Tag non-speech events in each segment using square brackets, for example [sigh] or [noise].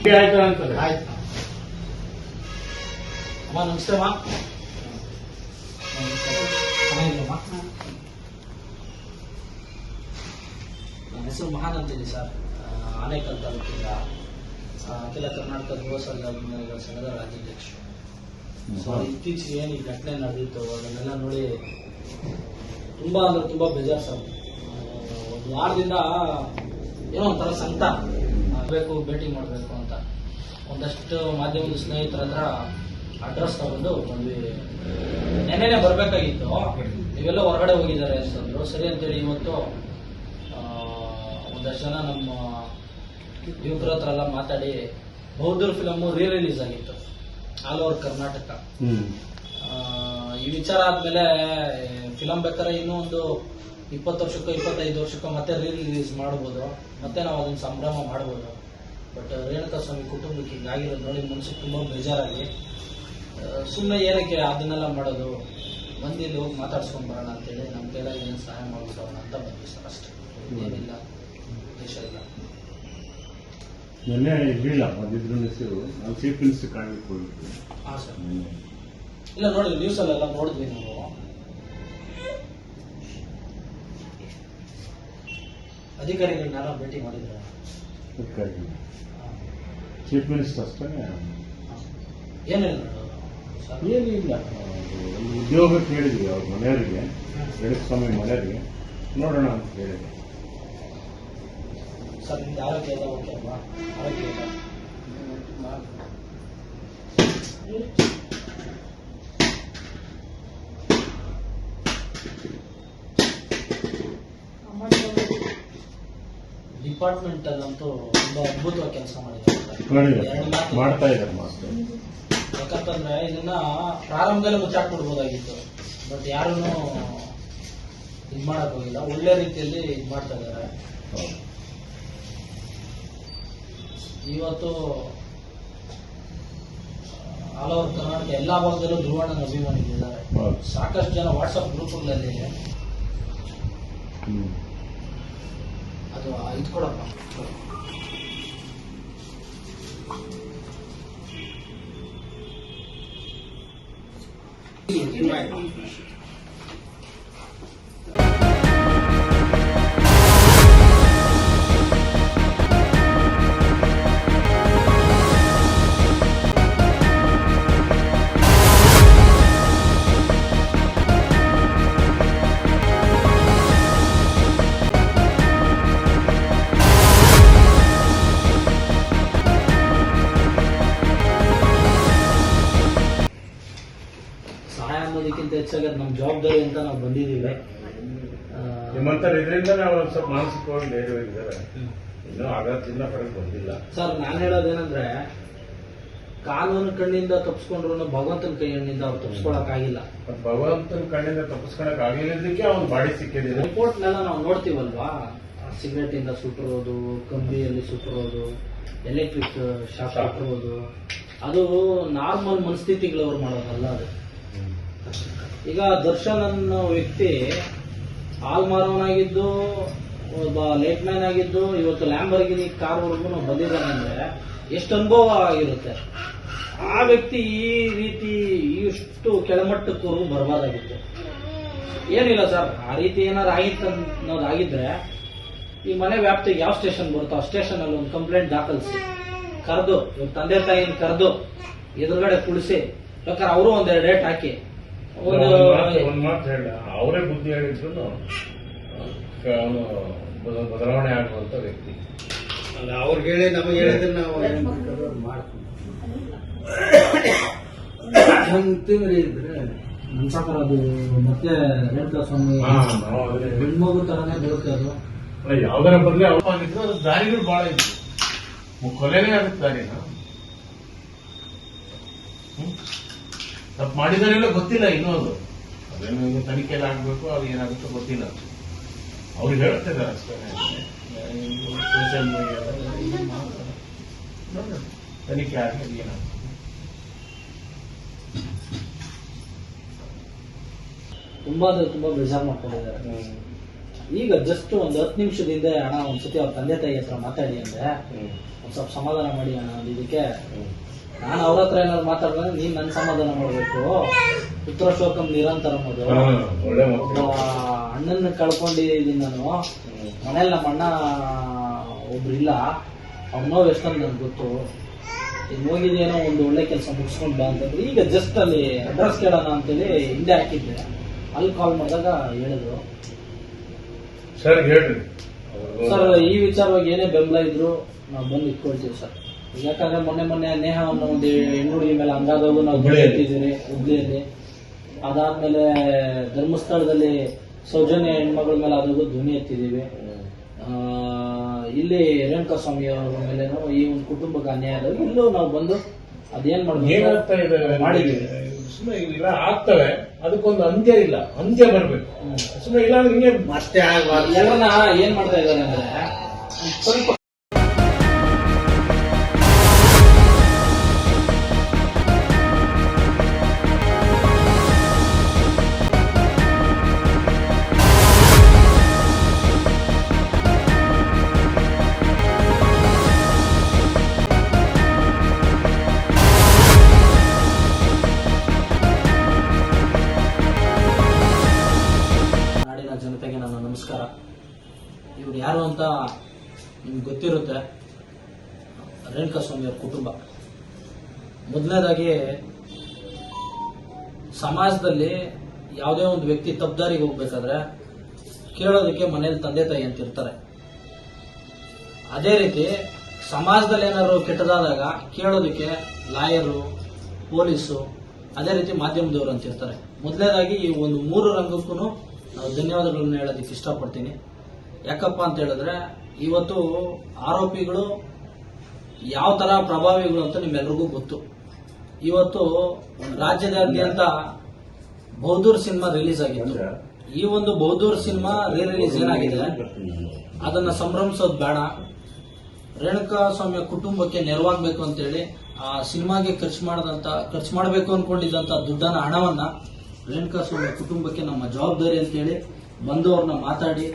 ಹಂಗೆ ಅಂತ ಅಂತದೆ ಆಯ್ತು. ಅಮ್ಮ ನಮಸ್ತೆ ಅಮ್ಮ. ಚೆನ್ನಾಗಿದ್ದೀರಮ್ಮ ನನ್ನ ಹೆಸರು ಮಹಾನ್ ಅಂತೀನಿ ಸರ್. ಆನೇಕಲ್ ತಾಲೂಕಿಂದ ಅಖಿಲ ಕರ್ನಾಟಕ ಗೃಹ ಸಂಘ ಸಂಘದ ರಾಜ್ಯಾಧ್ಯಕ್ಷರು. ಸೊ ಇತ್ತೀಚೆಗೆ ಏನು ಈ ಘಟನೆ ನಡೆದಿತ್ತು ಅದನ್ನೆಲ್ಲ ನೋಡಿ ತುಂಬಾ ಅಂದ್ರೆ ತುಂಬಾ ಬೇಜಾರು ಸರ್. ಒಂದು ವಾರದಿಂದ ಏನೋ ಒಂಥರ ಸಂಕಟ. ಆಗಬೇಕು ಭೇಟಿ ಮಾಡಬೇಕು ಒಂದಷ್ಟು ಮಾಧ್ಯಮದ ಸ್ನೇಹಿತರ ಹತ್ರ ಅಡ್ರೆಸ್ ತಗೊಂಡು ಬಂದ್ವಿ ನೆನ್ನೆ ಬರಬೇಕಾಗಿತ್ತು. ನೀವೆಲ್ಲ ಹೊರಗಡೆ ಹೋಗಿದ್ದಾರೆ ಅಂತಂದ್ರು ಸರಿ ಅಂತೇಳಿ ಇವತ್ತು ಒಂದಷ್ಟು ಜನ ನಮ್ಮ ಯುವಕರ ಹತ್ರ ಎಲ್ಲ ಮಾತಾಡಿ ಬೌದ್ಧರ್ ಫಿಲಮ್ ರೀ ರಿಲೀಸ್ ಆಗಿತ್ತು. All over Karnataka. ಈ ವಿಚಾರ ಆದ್ಮೇಲೆ ಫಿಲಮ್ ಬೇಕಾದ್ರೆ ಇನ್ನೂ ಒಂದು ಇಪ್ಪತ್ತು ವರ್ಷಕ್ಕೂ ಇಪ್ಪತ್ತೈದು ವರ್ಷಕ್ಕೂ ಮತ್ತೆ ರೀ ರಿಲೀಸ್ ಮಾಡ್ಬೋದು. ಮತ್ತೆ ನಾವು ಅದನ್ನ ಸಂಭ್ರಮ ಮಾಡ್ಬೋದು. ಬಟ್ ರೇಣುಕಾ ಸ್ವಾಮಿ ಕುಟುಂಬಕ್ಕೆ ಹಿಂಗಾಗಿರೋದು ನೋಡಿ ಮನಸ್ಸಿಗೆ ತುಂಬಾ ಬೇಜಾರಾಗಿ ಸುಮ್ಮನೆ ಏನಕ್ಕೆ ಅದನ್ನೆಲ್ಲ ಮಾಡೋದು ಬಂದಿದ್ದು ಹೋಗಿ ಮಾತಾಡ್ಸ್ಕೊಂಡ್ ಬರೋಣ ಅಂತೇಳಿ ನಮ್ಮ ಕೈಲಾಗಿ ಏನು ಸಹಾಯ ಮಾಡ್ಬಿಡೋಣ ಅಂತ ಬಂದ್ವಿ ಸರ್ ಅಷ್ಟೇ. ಏನಿಲ್ಲ ಉದ್ದೇಶ ಇಲ್ಲ. ನಿನ್ನೆ ಇರ್ಲಿಲ್ಲ ಬಂದಿದ್ರು ಹೆಸರು ನಾವು ಚೀಫ್ ಮಿನಿಸ್ಟರ್ ಕಾಣ್ಲಿಕ್ಕೆ ಹೋಗಿದ್ವಿ. ಹಾಂ ಸರ್. ಇಲ್ಲ ನೋಡಿ ನ್ಯೂಸಲ್ಲೆಲ್ಲ ನೋಡಿದ್ವಿ ನಾವು. ಅಧಿಕಾರಿಗಳನ್ನೆಲ್ಲ ಭೇಟಿ ಮಾಡಿದ್ರ ಚೀಫ್ ಮಿನಿಸ್ಟರ್ ಅಷ್ಟೇ? ಏನಿಲ್ಲ. ಏನಿಲ್ಲ. ಒಂದು ಉದ್ಯೋಗ ಕೇಳಿದ್ವಿ ಅವ್ರ ಮನೆಯವರಿಗೆ. ಸ್ವಾಮಿ ಮನೆಯವರಿಗೆ. ನೋಡೋಣ ಅಂತ ಹೇಳಿದ್ವಿ ಸರ್ ನಿಮ್ದು ಆರೋಗ್ಯ ಎಲ್ಲ ಓಕೆ ಅಲ್ವಾ? ಆರೋಗ್ಯ ಇಲ್ಲ ಡಿಪಾರ್ಟ್ಮೆಂಟ್ ಅಲ್ಲಂತೂ ತುಂಬಾ ಅದ್ಭುತವಾಗಿ ಕೆಲಸ ಮಾಡಿದ್ದಾರೆ. ಮಾಡ್ತಾ ಇದ್ದಾರೆ ಮಾಸ್ಟರ್ ಯಾಕಂತಂದ್ರೆ ಇದನ್ನ ಪ್ರಾರಂಭದಲ್ಲಿ ಮುಚ್ಚಾಕ್ಬಿಡ್ಬೋದಾಗಿತ್ತು ಬಟ್ ಯಾರೂ ಇದು ಮಾಡಕ್ ಹೋಗಿಲ್ಲ ಒಳ್ಳೆ ರೀತಿಯಲ್ಲಿ ಇದು ಮಾಡ್ತಾ ಇದ್ದಾರೆ. ಇವತ್ತು ಆಲ್ ಓವರ್ ಕರ್ನಾಟಕ ಎಲ್ಲಾ ಭಾಗದಲ್ಲೂ ಧ್ರುವಣ್ಣನ ಅಭಿಮಾನಿಗಳಿದ್ದಾರೆ. ಸಾಕಷ್ಟು ಜನ ವಾಟ್ಸಪ್ ಗ್ರೂಪ್ಗಳಲ್ಲಿ ಅದು ಇದು ಕೊಡಪ್ಪ ಸಹಾಯ ಅನ್ನೋದಕ್ಕಿಂತ ಹೆಚ್ಚಾಗಿ ಅದು ನಮ್ಮ ಜವಾಬ್ದಾರಿ ಅಂತ ನಾವು ಬಂದಿದ್ದೀವಿ. ನಿಮ್ಮಂತರ ಇದರಿಂದ ನಾವು ಸ್ವಲ್ಪ ಮಾನಸಿಕವಾಗಿ ಧೈರ್ಯವಾಗಿದ್ದಾರೆ. ಇನ್ನೂ ಆಘಾತದಿಂದ ಬಂದಿಲ್ಲ. ಸರ್ ನಾನು ಹೇಳೋದೇನಂದ್ರೆ ಕಾನೂನು ಕಣ್ಣಿಂದ ತಪ್ಪಿಸ್ಕೊಂಡ್ರು ಭಗವಂತನ ಕೈಯಿಂದ ಅವ್ರು ತಪ್ಪಿಸ್ಕೊಳಕ್ಕಾಗಿಲ್ಲ ಆಗಿಲ್ಲ ಭಗವಂತನ ಕಣ್ಣಿಂದ ತಪ್ಪಿಸ್ಕೊಳಕ್ ಆಗಿಲ್ಲದಕ್ಕೆ ಅವ್ನು ಬಾಡಿ ಸಿಕ್ಕಿದೆ. ರಿಪೋರ್ಟ್ನೆಲ್ಲ ನಾವು ನೋಡ್ತೀವಲ್ವಾ? ಸಿಗರೇಟ್ ಇಂದ ಸುಟ್ಟಿರೋದು ಕಂಬಿಯಲ್ಲಿ ಸುಟ್ಟಿರೋದು ಎಲೆಕ್ಟ್ರಿಕ್ ಶಾಕ್. ಹಾಕಿರೋದು. ಅದು ನಾರ್ಮಲ್ ಮನಸ್ಥಿತಿಗಳವ್ರು ಮಾಡೋದಲ್ಲ ಅದು. ಈಗ ದರ್ಶನ್ ಅನ್ನೋ ವ್ಯಕ್ತಿ ಹಾಲ್ ಮಾರೋನಾಗಿದ್ದು ಒಬ್ಬ ಲೇಟ್ ಮ್ಯಾನ್ ಆಗಿದ್ದು, ಇವತ್ತು ಲ್ಯಾಂಬರ್ಗಿನಿ ಕಾರ್ವರೆಗೂ ಬಂದಿದ್ದಾನೆ ಅಂದ್ರೆ ಎಷ್ಟು ಅನುಭವ ಆಗಿರುತ್ತೆ? ಆ ವ್ಯಕ್ತಿ ಈ ರೀತಿ ಇಷ್ಟು ಕೆಳಮಟ್ಟಕ್ಕೂ ಬರಬಾರ್ದಾಗಿತ್ತು. ಏನಿಲ್ಲ ಸರ್, ಆ ರೀತಿ ಏನಾದ್ರು ಆಗಿತ್ತು ಅನ್ನೋದಾಗಿದ್ರೆ ಈ ಮನೆ ವ್ಯಾಪ್ತಿಗೆ ಯಾವ ಸ್ಟೇಷನ್ ಬರುತ್ತೋ ಆ ಸ್ಟೇಷನ್ ಅಲ್ಲಿ ಒಂದು ಕಂಪ್ಲೇಂಟ್ ದಾಖಲಿಸಿ. ಕರೆದು ತಂದೆ ತಾಯಿನ ಕರೆದು, ಎದುರುಗಡೆ ಕುಳಿಸಿ. ಬೇಕಾದ್ರೆ ಅವರು ಒಂದೆರಡು ಡೇಟ್ ಹಾಕಿ. ಒಂದು ಒಂದ್ ಮಾತು ಹೇಳ. ಅವರೇ ಬುದ್ಧಿ ಹೇಳಿದ್ರು ಅವನು ಬದಲಾವಣೆ ಆಗುವಂತ ವ್ಯಕ್ತಿ. ಅಲ್ಲ ಅವ್ರಿಗೆ ಹೇಳಿ ನಮಗೆ ಹೇಳಿದ್ರೆ ನಾವು ನನ್ನ [coughs] ಪ್ರಕಾರ ಅದು ಮತ್ತೆ ರೇಣುಕಾ ಸ್ವಾಮಿ ಹೆಣ್ಮಗು ತರನೇ ಬರುತ್ತೆ ಅದು. ಯಾವ್ದಾರ ಬದಲೇ ಅವವಾಗಿದ್ರು ಅದು ದಾರಿಗಳು ಬಹಳ ಇತ್ತು ಕೊಲೆನೇ ಆಗುತ್ತೆ ದಾರಿನ. ಹ್ಮ್? ತಪ್ಪು ಮಾಡಿದಾರೆಲ್ಲ ಗೊತ್ತಿಲ್ಲ ಇನ್ನೂ ಅದು ಅದೇನು ಇನ್ನು ತನಿಖೆ ಎಲ್ಲ ಆಗ್ಬೇಕು ಅದು ಏನಾಗುತ್ತೋ ಗೊತ್ತಿಲ್ಲ. ಅವ್ರು ಹೇಳ್ತಿದ್ದಾರೆ ಅಷ್ಟೇ. ಸೋಷಿಯಲ್ ಮೀಡಿಯಾದಲ್ಲಿ ತನಿಖೆ ಆಗಿ ಏನಾಗುತ್ತೆ? ತುಂಬಾ ಅಂದ್ರೆ ತುಂಬಾ ಬೇಜಾರು ಮಾಡ್ಕೊಂಡಿದ್ದಾರೆ. ಈಗ ಜಸ್ಟ್ ಒಂದು ಹತ್ತು ನಿಮಿಷದಿಂದ ಅಣ್ಣ ಒಂದ್ಸತಿ ಅವ್ರ ತಂದೆ ತಾಯಿ ಹತ್ರ ಮಾತಾಡಿ ಅಂದ್ರೆ. ಒಂದ್ ಸ್ವಲ್ಪ ಸಮಾಧಾನ ಮಾಡಿ ಅಣ್ಣ ಒಂದು ಇದಕ್ಕೆ. ನಾನು ಅವ್ರ ಹತ್ರ ಏನಾದ್ರು ಮಾತಾಡಿದ್ರೆ ನೀನ್ ನನ್ ಸಮಾಧಾನ ಮಾಡ್ಬೇಕು. ಪುತ್ರ ಶೋಕಂ ನಿರಂತರ ಅನ್ನೋದು ಒಳ್ಳೆ ಒಬ್ಬ ಕಳ್ಕೊಂಡಿದ್ದೀನಿ ನಾನು. ಮನೇಲಿ ನಮ್ಮ ಅಣ್ಣ ಒಬ್ರು ಇಲ್ಲ. ನೋವು ಎಷ್ಟಂತ ನನ್ಗೆ ಗೊತ್ತು. ಈಗ ಹೋಗಿದ್ದೇನೋ ಒಂದು ಒಳ್ಳೆ ಕೆಲಸ ಮುಗಿಸ್ಕೊಂಡು ಬಾ ಅಂತಂದ್ರೆ ಈಗ ಜಸ್ಟ್ ಅಲ್ಲಿ ಅಡ್ರೆಸ್ ಕೇಳೋಣ ಅಂತೇಳಿ ಹಿಂದೆ ಹಾಕಿದ್ದೆ. ಅಲ್ಲಿ ಕಾಲ್ ಮಾಡಿದಾಗ ಹೇಳಿದ್ರು. ಸರ್ ಹೇಳ್ರಿ. ಸರ್ ಈ ವಿಚಾರವಾಗಿ ಏನೇ ಬೆಂಬಲ ಇದ್ರು ನಾವು ಬಂದು ಇಟ್ಕೊಳ್ತೀವಿ ಸರ್ ಯಾಕಂದ್ರೆ ಮೊನ್ನೆ ಮೊನ್ನೆ ನೇಹ ಅನ್ನೋ ಒಂದು ಹೆಣ್ಣು ಹುಡುಗಿ ಮೇಲೆ ಅಂದಾಜು ನಾವು ಧ್ವನಿ ಹುಬ್ಳಿಯಲ್ಲಿ. ಅದಾದ್ಮೇಲೆ ಧರ್ಮಸ್ಥಳದಲ್ಲಿ ಸೌಜನ್ಯ ಹೆಣ್ಮಗಳ ಮೇಲೆ ಅದ್ರದ್ದು ಧ್ವನಿ ಎತ್ತಿದ್ದೀವಿ. ಇಲ್ಲಿ ರೇಣುಕಾ ಸ್ವಾಮಿ ಅವರ ಮೇಲೆ ಈ ಒಂದು ಕುಟುಂಬಕ್ಕೆ ಅನ್ಯಾಯ ಆದಾಗ ಇಲ್ಲೂ ನಾವು ಬಂದು ಅದೇನ್ ಮಾಡ್ಬೇಕು? ಮಾಡಿದ್ದೀವಿ ಸುಮ್ಮನೆ ಇಲ್ಲ ಆಗ್ತವೆ. ಅದಕ್ಕೊಂದು ಅಂತ್ಯ ಇಲ್ಲ. ಅಂತ್ಯ ಬರ್ಬೇಕು. ಸುಮ್ಮನೆ ಇಲ್ಲ ಅಂದ್ರೆ ಹಿಂಗೆ ಮತ್ತೆ ಆಗ ಏನ್ ಮಾಡ್ತಾ ಇದ್ದಾರೆ ಅಂದ್ರೆ ಸ್ವಲ್ಪ ನಮಸ್ಕಾರ. ಇವ್ರು ಯಾರು ಅಂತ ನಿಮ್ಗೆ ಗೊತ್ತಿರುತ್ತೆ. ರೇಣುಕಾ ಸ್ವಾಮಿ ಅವ್ರ ಕುಟುಂಬ. ಮೊದಲನೇದಾಗಿ, ಸಮಾಜದಲ್ಲಿ ಯಾವುದೇ ಒಂದು ವ್ಯಕ್ತಿ ತಪ್ಪದಾರಿಗೆ ಹೋಗ್ಬೇಕಾದ್ರೆ ಕೇಳೋದಕ್ಕೆ ಮನೇಲಿ ತಂದೆ ತಾಯಿ ಅಂತ ಇರ್ತಾರೆ. ಅದೇ ರೀತಿ ಸಮಾಜದಲ್ಲಿ ಏನಾದ್ರು ಕೆಟ್ಟದಾದಾಗ ಕೇಳೋದಕ್ಕೆ ಲಾಯರು, ಪೊಲೀಸು, ಅದೇ ರೀತಿ ಮಾಧ್ಯಮದವರು ಅಂತ ಇರ್ತಾರೆ. ಮೊದಲನೇದಾಗಿ ಈ ಒಂದು ಮೂರು ರಂಗಕ್ಕೂ ನಾವು ಧನ್ಯವಾದಗಳನ್ನು ಹೇಳೋದಕ್ಕೆ ಇಷ್ಟಪಡ್ತೀನಿ. ಯಾಕಪ್ಪ ಅಂತ ಹೇಳಿದ್ರೆ, ಇವತ್ತು ಆರೋಪಿಗಳು ಯಾವ ತರ ಪ್ರಭಾವಿಗಳು ಅಂತ ನಿಮ್ಮೆಲ್ರಿಗೂ ಗೊತ್ತು. ಇವತ್ತು ರಾಜ್ಯದಾದ್ಯಂತ ಬೌದೂರ್ ಸಿನಿಮಾ ರಿಲೀಸ್ ಆಗಿತ್ತು. ಈ ಒಂದು ಬೌದೂರ್ ಸಿನಿಮಾ ರೀ ರಿಲೀಸ್ ಏನಾಗಿದೆ? ಅದನ್ನ ಸಂಭ್ರಮಿಸೋದು ಬೇಡ. ರೇಣುಕಾ ಸ್ವಾಮಿಯ ಕುಟುಂಬಕ್ಕೆ ನೆರವಾಗಬೇಕು ಅಂತೇಳಿ ಆ ಸಿನಿಮಾಗೆ ಖರ್ಚು ಮಾಡದಂತ, ಖರ್ಚು ಮಾಡಬೇಕು ಅನ್ಕೊಂಡಿದ್ದಂತ ದುಡ್ಡನ್ನ, ಹಣವನ್ನ ರೇಣುಕಾ ಸ್ವಾಮಿ ಕುಟುಂಬಕ್ಕೆ ನಮ್ಮ ಜವಾಬ್ದಾರಿ ಅಂತೇಳಿ ಬಂದು ಅವ್ರನ್ನ ಮಾತಾಡಿ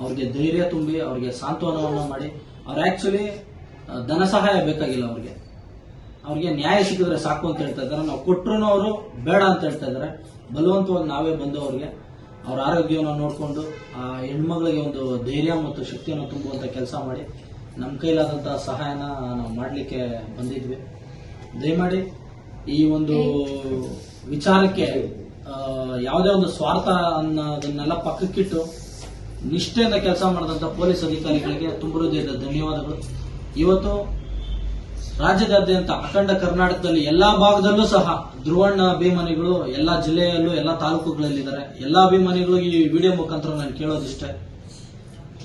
ಅವ್ರಿಗೆ ಧೈರ್ಯ ತುಂಬಿ ಅವ್ರಿಗೆ ಸಾಂತ್ವನವನ್ನ ಮಾಡಿ. ಅವ್ರು ಆಕ್ಚುಲಿ ಧನ ಸಹಾಯ ಬೇಕಾಗಿಲ್ಲ ಅವ್ರಿಗೆ. ಅವ್ರಿಗೆ ನ್ಯಾಯ ಸಿಕ್ಕಿದ್ರೆ ಸಾಕು ಅಂತ ಹೇಳ್ತಾ ಇದ್ದಾರೆ. ನಾವು ಕೊಟ್ಟರು ಅವರು ಬೇಡ ಅಂತ ಹೇಳ್ತಾ ಇದ್ದಾರೆ. ಬಲವಂತವಾಗಿ ನಾವೇ ಬಂದು ಅವ್ರಿಗೆ ಅವ್ರ ಆರೋಗ್ಯವನ್ನು ನೋಡಿಕೊಂಡು ಆ ಹೆಣ್ಮಗಳಿಗೆ ಒಂದು ಧೈರ್ಯ ಮತ್ತು ಶಕ್ತಿಯನ್ನು ತುಂಬುವಂತ ಕೆಲಸ ಮಾಡಿ ನಮ್ಮ ಕೈಲಾದಂತಹ ಸಹಾಯನ ನಾವು ಮಾಡಲಿಕ್ಕೆ ಬಂದಿದ್ವಿ. ದಯಮಾಡಿ ಈ ಒಂದು ವಿಚಾರಕ್ಕೆ ಯಾವುದೇ ಒಂದು ಸ್ವಾರ್ಥ ಅನ್ನೋದನ್ನೆಲ್ಲ ಪಕ್ಕಕ್ಕಿಟ್ಟು ನಿಷ್ಠೆಯಿಂದ ಕೆಲಸ ಮಾಡಿದಂತ ಪೊಲೀಸ್ ಅಧಿಕಾರಿಗಳಿಗೆ ತುಂಬ ಹೃದಯದ ಧನ್ಯವಾದಗಳು. ಇವತ್ತು ರಾಜ್ಯದಾದ್ಯಂತ ಅಖಂಡ ಕರ್ನಾಟಕದಲ್ಲಿ ಎಲ್ಲಾ ಭಾಗದಲ್ಲೂ ಸಹ ಧ್ರುವಣ್ಣ ಅಭಿಮಾನಿಗಳು ಎಲ್ಲಾ ಜಿಲ್ಲೆಯಲ್ಲೂ ಎಲ್ಲಾ ತಾಲೂಕುಗಳಲ್ಲಿದ್ದಾರೆ. ಎಲ್ಲಾ ಅಭಿಮಾನಿಗಳು ಈ ವಿಡಿಯೋ ಮುಖಾಂತರ ನಾನು ಕೇಳೋದಿಷ್ಟೇ.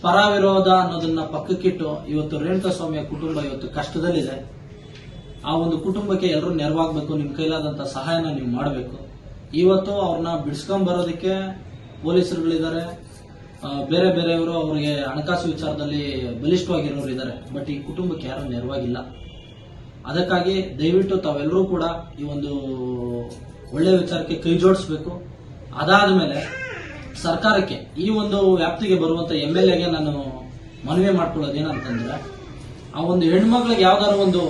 ಪರ ವಿರೋಧ ಅನ್ನೋದನ್ನ ಪಕ್ಕಕ್ಕಿಟ್ಟು ಇವತ್ತು ರೇಣುಕಾ ಸ್ವಾಮಿಯ ಕುಟುಂಬ ಇವತ್ತು ಕಷ್ಟದಲ್ಲಿದೆ. ಆ ಒಂದು ಕುಟುಂಬಕ್ಕೆ ಎಲ್ಲರೂ ನೆರವಾಗಬೇಕು ನಿಮ್ ಕೈಲಾದಂತ ಸಹಾಯನ ನೀವು ಮಾಡಬೇಕು. ಇವತ್ತು ಅವ್ರನ್ನ ಬಿಡಿಸ್ಕೊಂಡ್ ಬರೋದಕ್ಕೆ ಪೊಲೀಸರುಗಳಿದ್ದಾರೆ. ಬೇರೆ ಬೇರೆಯವರು ಅವರಿಗೆ ಹಣಕಾಸು ವಿಚಾರದಲ್ಲಿ ಬಲಿಷ್ಠವಾಗಿರೋರು ಇದ್ದಾರೆ. ಬಟ್ ಈ ಕುಟುಂಬಕ್ಕೆ ಯಾರು ನೆರವಾಗಿಲ್ಲ. ಅದಕ್ಕಾಗಿ ದಯವಿಟ್ಟು ತಾವೆಲ್ಲರೂ ಕೂಡ ಈ ಒಂದು ಒಳ್ಳೆ ವಿಚಾರಕ್ಕೆ ಕೈ ಜೋಡಿಸ್ಬೇಕು. ಅದಾದ್ಮೇಲೆ ಸರ್ಕಾರಕ್ಕೆ ಈ ಒಂದು ವ್ಯಾಪ್ತಿಗೆ ಬರುವಂತ ಎಂ ಎಲ್ ಎಗೆ ನಾನು ಮನವಿ ಮಾಡ್ಕೊಳ್ಳೋದೇನಂತಂದ್ರೆ, ಆ ಒಂದು ಹೆಣ್ಮಕ್ಳಿಗೆ ಯಾವ್ದಾದ್ರು ಒಂದು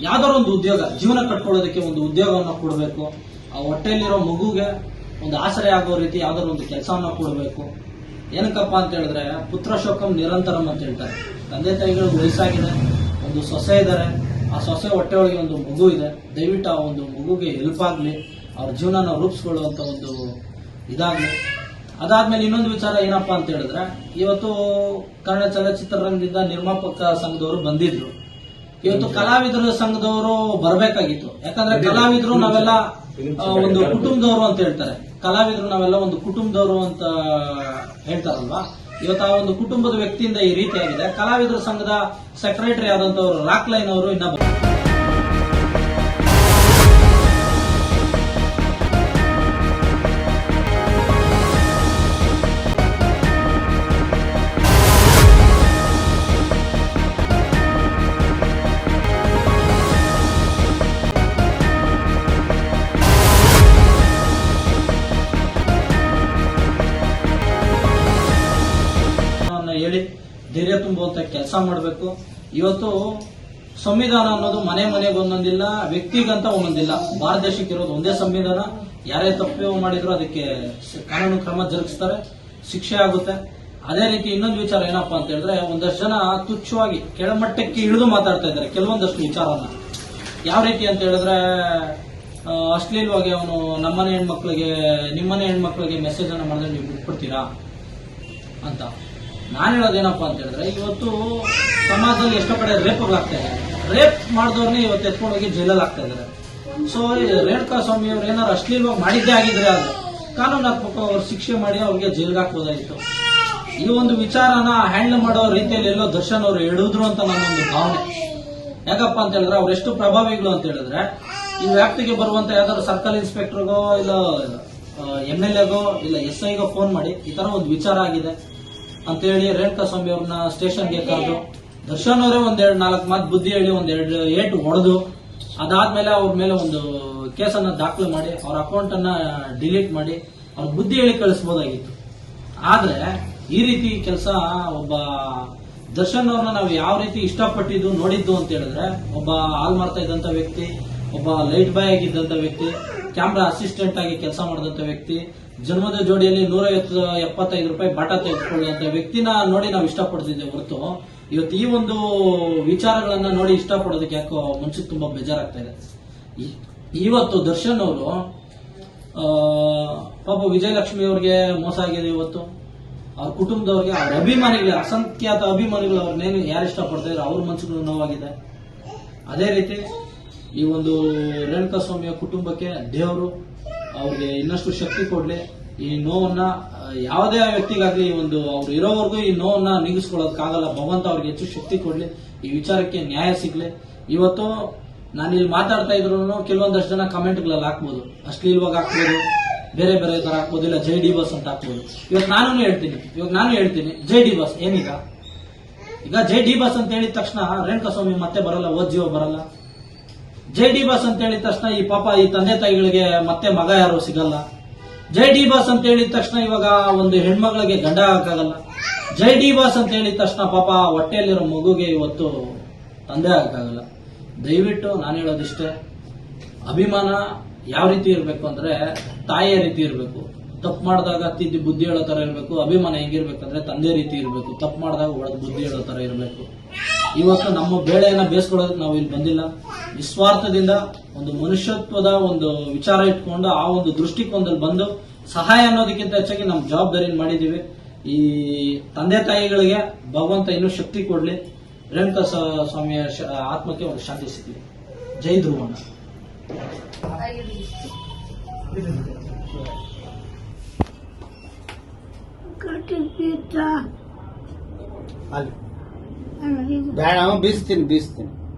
ಯಾವ್ದಾದ್ರು ಒಂದು ಉದ್ಯೋಗ, ಜೀವನ ಕಟ್ಕೊಳ್ಳೋದಕ್ಕೆ ಒಂದು ಉದ್ಯೋಗವನ್ನು ಕೊಡಬೇಕು. ಆ ಹೊಟ್ಟೆಯಲ್ಲಿರೋ ಮಗುಗೆ ಒಂದು ಆಸರೆ ಆಗೋ ರೀತಿ ಯಾವ್ದಾದ್ರು ಒಂದು ಕೆಲಸವನ್ನ ಕೊಡಬೇಕು. ಏನಕ್ಕಪ್ಪ ಅಂತ ಹೇಳಿದ್ರೆ ಪುತ್ರ ಶೋಕಂ ನಿರಂತರಂ ಅಂತ ಹೇಳ್ತಾರೆ. ತಂದೆ ತಾಯಿಗಳು ವಯಸ್ಸಾಗಿದೆ ಒಂದು ಸೊಸೆ ಇದ್ದಾರೆ. ಆ ಸೊಸೆ ಹೊಟ್ಟೆ ಒಳಗೆ ಒಂದು ಮಗು ಇದೆ. ದಯವಿಟ್ಟು ಆ ಒಂದು ಮಗುಗೆ ಹೆಲ್ಪ್ ಆಗಲಿ. ಅವ್ರ ಜೀವನನ ರೂಪಿಸ್ಕೊಳ್ಳುವಂತ ಒಂದು ಇದಾಗ್ಲಿ. ಅದಾದ್ಮೇಲೆ ಇನ್ನೊಂದು ವಿಚಾರ ಏನಪ್ಪ ಅಂತ ಹೇಳಿದ್ರೆ ಇವತ್ತು ಕನ್ನಡ ಚಲನಚಿತ್ರರಂಗದಿಂದ ನಿರ್ಮಾಪಕ ಸಂಘದವರು ಬಂದಿದ್ರು. ಇವತ್ತು ಕಲಾವಿದರ ಸಂಘದವರು ಬರಬೇಕಾಗಿತ್ತು. ಯಾಕಂದ್ರೆ ಕಲಾವಿದರು ನಾವೆಲ್ಲ ಒಂದು ಕುಟುಂಬದವರು ಅಂತ ಹೇಳ್ತಾರೆ. ಕಲಾವಿದರು ನಾವೆಲ್ಲ ಒಂದು ಕುಟುಂಬದವರು ಅಂತ ಹೇಳ್ತಾರಲ್ವಾ? ಇವತ್ತು ಆ ಒಂದು ಕುಟುಂಬದ ವ್ಯಕ್ತಿಯಿಂದ ಈ ರೀತಿಯಾಗಿದೆ ಕಲಾವಿದರ ಸಂಘದ ಸೆಕ್ರೆಟರಿ ಆದಂತವರು ರಾಕ್ಲೈನ್ ಅವರು ಇನ್ನ ಧೈರ್ಯ ತುಂಬುವಂತ ಕೆಲಸ ಮಾಡಬೇಕು. ಇವತ್ತು ಸಂವಿಧಾನ ಅನ್ನೋದು ಮನೆ ಮನೆಗೆ ಒಂದೊಂದಿಲ್ಲ, ವ್ಯಕ್ತಿಗಂತ ಒಂದೊಂದಿಲ್ಲ. ಭಾರತ ದೇಶಕ್ಕೆ ಇರೋದು ಒಂದೇ ಸಂವಿಧಾನ. ಯಾರೇ ತಪ್ಪು ಮಾಡಿದ್ರು ಅದಕ್ಕೆ ಕಾನೂನು ಕ್ರಮ ಜರುಗಿಸ್ತಾರೆ, ಶಿಕ್ಷೆ ಆಗುತ್ತೆ. ಅದೇ ರೀತಿ ಇನ್ನೊಂದು ವಿಚಾರ ಏನಪ್ಪಾ ಅಂತ ಹೇಳಿದ್ರೆ, ಒಂದಷ್ಟು ಜನ ತುಚ್ಛವಾಗಿ ಕೆಳಮಟ್ಟಕ್ಕೆ ಇಳಿದು ಮಾತಾಡ್ತಾ ಇದ್ದಾರೆ. ಕೆಲವೊಂದಷ್ಟು ವಿಚಾರನ. ಯಾವ ರೀತಿ ಅಂತ ಹೇಳಿದ್ರೆ ಅಶ್ಲೀಲವಾಗಿ ಅವನು ನಮ್ಮನೆ ಹೆಣ್ಮಕ್ಳಿಗೆ, ನಿಮ್ಮನೆ ಹೆಣ್ಮಕ್ಳಿಗೆ ಮೆಸೇಜ್ ಅನ್ನ ಮಾಡಿದ್ರೆ ನೀವು ಬಿಟ್ಬಿಡ್ತೀರಾ ಅಂತ. ನಾನು ಹೇಳೋದೇನಪ್ಪ ಅಂತ ಹೇಳಿದ್ರೆ, ಇವತ್ತು ಸಮಾಜದಲ್ಲಿ ಎಷ್ಟೋ ಕಡೆ ರೇಪ್ಗಳಾಗ್ತಾ ಇದೆ ರೇಪ್ ಮಾಡಿದವ್ರನ್ನ ಇವತ್ತು ಎತ್ಕೊಂಡು ಹೋಗಿ ಜೈಲಲ್ಲಿ ಆಗ್ತಾ ಇದ್ದಾರೆ ಸೊ ರೇಣುಕಾ ಸ್ವಾಮಿ ಅವ್ರು ಏನಾರು ಅಶ್ಲೀಲವಾಗಿ ಮಾಡಿದ್ದೇ ಆಗಿದ್ರೆ ಅದು, ಕಾನೂನಾತ್ಮಕ ಅವ್ರು ಶಿಕ್ಷೆ ಮಾಡಿ ಅವ್ರಿಗೆ ಜೈಲ್ಗೆ ಹಾಕ್ಬೋದಾಗಿತ್ತು. ಈ ಒಂದು ವಿಚಾರನ ಹ್ಯಾಂಡಲ್ ಮಾಡೋ ರೀತಿಯಲ್ಲಿ ಎಲ್ಲೋ ದರ್ಶನ್ ಅವರು ಹೇಳಿದ್ರು ಅಂತ ನನ್ನೊಂದು ಭಾವನೆ. ಯಾಕಪ್ಪ ಅಂತ ಹೇಳಿದ್ರೆ, ಅವ್ರು ಎಷ್ಟು ಪ್ರಭಾವಿಗಳು ಅಂತ ಹೇಳಿದ್ರೆ, ಈ ವ್ಯಾಪ್ತಿಗೆ ಬರುವಂತ ಯಾವ್ದಾದ್ರು ಸರ್ಕಲ್ ಇನ್ಸ್ಪೆಕ್ಟರ್ಗೋ ಇಲ್ಲ ಎಂ ಎಲ್ ಎಗೋ ಇಲ್ಲ ಎಸ್ ಐಗೋ ಫೋನ್ ಮಾಡಿ ಈ ತರ ಒಂದು ವಿಚಾರ ಆಗಿದೆ. ಅಂತೇಳಿ ರೇಣುಕಾ ಸ್ವಾಮಿ ಅವ್ರನ್ನ ಸ್ಟೇಷನ್ಗೆ ಕರೆದು, ದರ್ಶನ್ ಅವರೇ ಒಂದೆರಡು ನಾಲ್ಕು ಮಾತು ಬುದ್ಧಿ ಹೇಳಿ ಒಂದೆರಡು ಏಟು ಹೊಡೆದು, ಅದಾದ್ಮೇಲೆ ಅವ್ರ ಮೇಲೆ ಒಂದು ಕೇಸನ್ನ ದಾಖಲು ಮಾಡಿ, ಅವ್ರ ಅಕೌಂಟ್ ಅನ್ನ ಡಿಲೀಟ್ ಮಾಡಿ, ಅವ್ರ ಬುದ್ಧಿ ಹೇಳಿ ಕಳಿಸ್ಬೋದಾಗಿತ್ತು. ಆದ್ರೆ, ಈ ರೀತಿ ಕೆಲಸ ಒಬ್ಬ ದರ್ಶನ್ ಅವ್ರನ್ನ ನಾವು ಯಾವ ರೀತಿ ಇಷ್ಟಪಟ್ಟಿದ್ದು ನೋಡಿದ್ದು ಅಂತ ಹೇಳಿದ್ರೆ, ಒಬ್ಬ ಹಾಲ್ ಮಾಡ್ತಾ ಇದ್ದಂತ ವ್ಯಕ್ತಿ, ಒಬ್ಬ ಲೈಟ್ ಬಾಯ್ ಆಗಿದ್ದಂತ ವ್ಯಕ್ತಿ, ಕ್ಯಾಮ್ರಾ ಅಸಿಸ್ಟೆಂಟ್ ಆಗಿ ಕೆಲಸ ಮಾಡಿದಂತ ವ್ಯಕ್ತಿ ಜನ್ಮದ ಜೋಡಿಯಲ್ಲಿ ನೂರ ಎಪ್ಪತ್ತೈದು ರೂಪಾಯಿ ಬಾಟ ತೆಗೆದುಕೊಳ್ಳುವಂತ ವ್ಯಕ್ತಿನ ನೋಡಿ ನಾವು ಇಷ್ಟಪಡ್ತಿದ್ದೆ ಹೊರತು ಇವತ್ತು ಈ ಒಂದು ವಿಚಾರಗಳನ್ನ ನೋಡಿ ಇಷ್ಟಪಡೋದಕ್ಕೆ ಯಾಕೋ ಮನ್ಸಿಗೆ ತುಂಬಾ ಬೇಜಾರಾಗ್ತಾ ಇದೆ. ಇವತ್ತು ದರ್ಶನ್ ಅವರು ಪಾಪ ವಿಜಯಲಕ್ಷ್ಮಿ ಅವ್ರಿಗೆ ಮೋಸ ಆಗಿದೆ ಇವತ್ತು. ಅವ್ರ ಕುಟುಂಬದವ್ರಿಗೆ ಅವ್ರ ಅಭಿಮಾನಿಗಳು, ಅಸಂಖ್ಯಾತ ಅಭಿಮಾನಿಗಳು ಅವ್ರನ್ನೇನು ಯಾರು ಇಷ್ಟಪಡ್ತಾ ಇದ್ರು ಅವ್ರ ಮನ್ಸುಗಳು ನೋವಾಗಿದೆ. ಅದೇ ರೀತಿ ಈ ಒಂದು ರೇಣುಕಾ ಸ್ವಾಮಿಯ ಕುಟುಂಬಕ್ಕೆ ದೇವರು ಅವ್ರಿಗೆ ಇನ್ನಷ್ಟು ಶಕ್ತಿ ಕೊಡ್ಲಿ. ಈ ನೋವನ್ನ ಯಾವುದೇ ವ್ಯಕ್ತಿಗಾಗ್ಲಿ ಒಂದು ಅವ್ರು ಇರೋವರೆಗೂ ಈ ನೋವನ್ನ ನೀಗಿಸ್ಕೊಳ್ಳೋದಕ್ಕಾಗಲ್ಲ ಭಗವಂತ ಅವ್ರಿಗೆ ಹೆಚ್ಚು ಶಕ್ತಿ ಕೊಡ್ಲಿ. ಈ ವಿಚಾರಕ್ಕೆ ನ್ಯಾಯ ಸಿಗ್ಲಿ. ಇವತ್ತು ನಾನು ಇಲ್ಲಿ ಮಾತಾಡ್ತಾ ಇದ್ರು ಕೆಲವೊಂದಷ್ಟು ಜನ ಕಮೆಂಟ್ಗಳಲ್ಲಿ ಹಾಕ್ಬೋದು. ಅಶ್ಲೀಲವಾಗಿ ಹಾಕ್ಬೋದು. ಬೇರೆ ಬೇರೆ ತರ ಹಾಕ್ಬೋದು. ಇಲ್ಲ ಜೈ ಡಿ ಬಸ್ ಅಂತ ಹಾಕ್ಬೋದು. ಇವತ್ತು ನಾನು ಹೇಳ್ತೀನಿ. ಇವಾಗ ನಾನು ಹೇಳ್ತೀನಿ. ಜೈ ಡಿ ಬಸ್. ಏನೀಗ? ಈಗ ಜೈ ಡಿ ಬಸ್ ಅಂತ ಹೇಳಿದ ತಕ್ಷಣ ರೇಣುಕಾ ಸ್ವಾಮಿ ಮತ್ತೆ ಬರಲ್ಲ ಓದ್ ಜೀವ ಬರಲ್ಲ. ಜೈ ಡಿ ಬಸ್ ಅಂತ ಹೇಳಿದ ತಕ್ಷಣ ಈ ಪಾಪ ಈ ತಂದೆ ತಾಯಿಗಳಿಗೆ ಮತ್ತೆ ಮಗ ಯಾರು ಸಿಗಲ್ಲ. ಜೈ ಡಿ ಬಾಸ್ ಅಂತ ಹೇಳಿದ ತಕ್ಷಣ ಇವಾಗ ಒಂದು ಹೆಣ್ಮಗಳಿಗೆ ಗಂಡ ಹಾಕಾಗಲ್ಲ ಜೈ ಡಿ ಬಾಸ್ ಅಂತ ಹೇಳಿದ ತಕ್ಷಣ ಪಾಪ ಹೊಟ್ಟೆಯಲ್ಲಿರೋ ಮಗುಗೆ ಇವತ್ತು ತಂದೆ ಹಾಕಾಗಲ್ಲ ದಯವಿಟ್ಟು ನಾನು ಹೇಳೋದಿಷ್ಟೇ, ಅಭಿಮಾನ ಯಾವ ರೀತಿ ಇರಬೇಕು ಅಂದ್ರೆ ತಾಯಿಯ ರೀತಿ ಇರಬೇಕು. ತಪ್ಪು ಮಾಡಿದಾಗ ತಿದ್ದಿ ಬುದ್ಧಿ ಹೇಳೋ ತರ ಇರಬೇಕು, ಅಭಿಮಾನ ಹೆಂಗಿರ್ಬೇಕಂದ್ರೆ ತಂದೆ ರೀತಿ ಇರಬೇಕು. ತಪ್ಪು ಮಾಡಿದಾಗ ಒಳಗೆ ಬುದ್ಧಿ ಹೇಳೋ ತರ ಇರಬೇಕು. ಇವತ್ತು ನಮ್ಮ ಬೇಳೆಯನ್ನ ಬೇಯಿಸ್ಕೊಳ್ಳೋದಕ್ಕೆ ನಾವು ಇಲ್ಲಿ ಬಂದಿಲ್ಲ. ನಿಸ್ವಾರ್ಥದಿಂದ ಒಂದು ಮನುಷ್ಯತ್ವದ ಒಂದು ವಿಚಾರ ಇಟ್ಕೊಂಡು ಆ ಒಂದು ದೃಷ್ಟಿಕೋನದಲ್ಲಿ ಬಂದು ಸಹಾಯ ಅನ್ನೋದಕ್ಕಿಂತ ಹೆಚ್ಚಾಗಿ ನಮ್ಮ ಜವಾಬ್ದಾರಿಯನ್ನು ಮಾಡಿದ್ದೀವಿ. ಈ ತಂದೆ ತಾಯಿಗಳಿಗೆ ಭಗವಂತ ಇನ್ನೂ ಶಕ್ತಿ ಕೊಡ್ಲಿ. ರೇಣುಕಾ ಸ್ವಾಮಿಯ ಆತ್ಮಕ್ಕೆ ಒಂದು ಶಾಂತಿ ಸಿಗಲಿ. ಜೈ ಧ್ರುವಣ್ಣ. দাঁড়াও বিশ দিন বিশ দিন